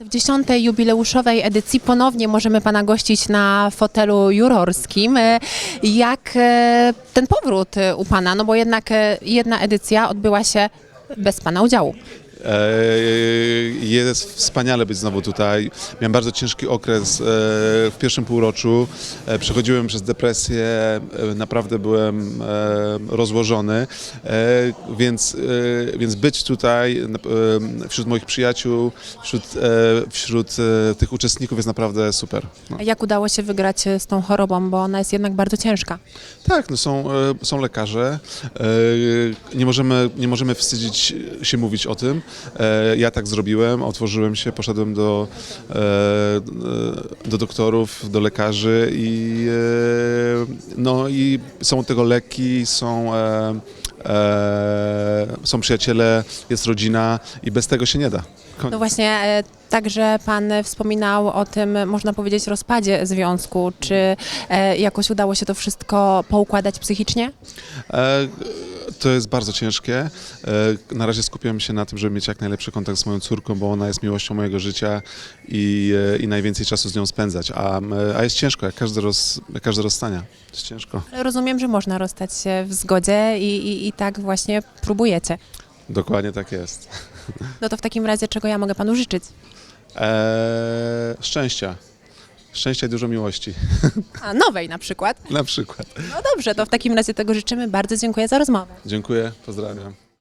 W dziesiątej jubileuszowej edycji ponownie możemy Pana gościć na fotelu jurorskim. E, Jak e, ten powrót u Pana? No bo jednak e, jedna edycja odbyła się bez Pana udziału. E, Jest wspaniale być znowu tutaj. Miałem bardzo ciężki okres e, w pierwszym półroczu. E, Przechodziłem przez depresję, naprawdę byłem rozłożony, więc, więc być tutaj wśród moich przyjaciół, wśród, wśród tych uczestników jest naprawdę super. No. Jak udało się wygrać z tą chorobą, bo ona jest jednak bardzo ciężka. Tak, no są, są lekarze. Nie możemy, nie możemy wstydzić się mówić o tym. E, Ja tak zrobiłem, otworzyłem się, poszedłem do, e, do doktorów, do lekarzy i, e, no, i są tego leki, są, są przyjaciele, jest rodzina i bez tego się nie da. No właśnie, także Pan wspominał o tym, można powiedzieć, rozpadzie związku. Czy jakoś udało się to wszystko poukładać psychicznie? E, To jest bardzo ciężkie. E, Na razie skupiam się na tym, żeby mieć jak najlepszy kontakt z moją córką, bo ona jest miłością mojego życia i, e, i najwięcej czasu z nią spędzać. A, a jest ciężko, jak każde, roz, jak każde rozstania. Jest ciężko. Ale rozumiem, że można rozstać się w zgodzie i, i, i tak właśnie próbujecie. Dokładnie tak jest. No to w takim razie czego ja mogę Panu życzyć? E, szczęścia. Szczęścia i dużo miłości. A, nowej na przykład. Na przykład. No dobrze, to w takim razie tego życzymy. Bardzo dziękuję za rozmowę. Dziękuję, pozdrawiam.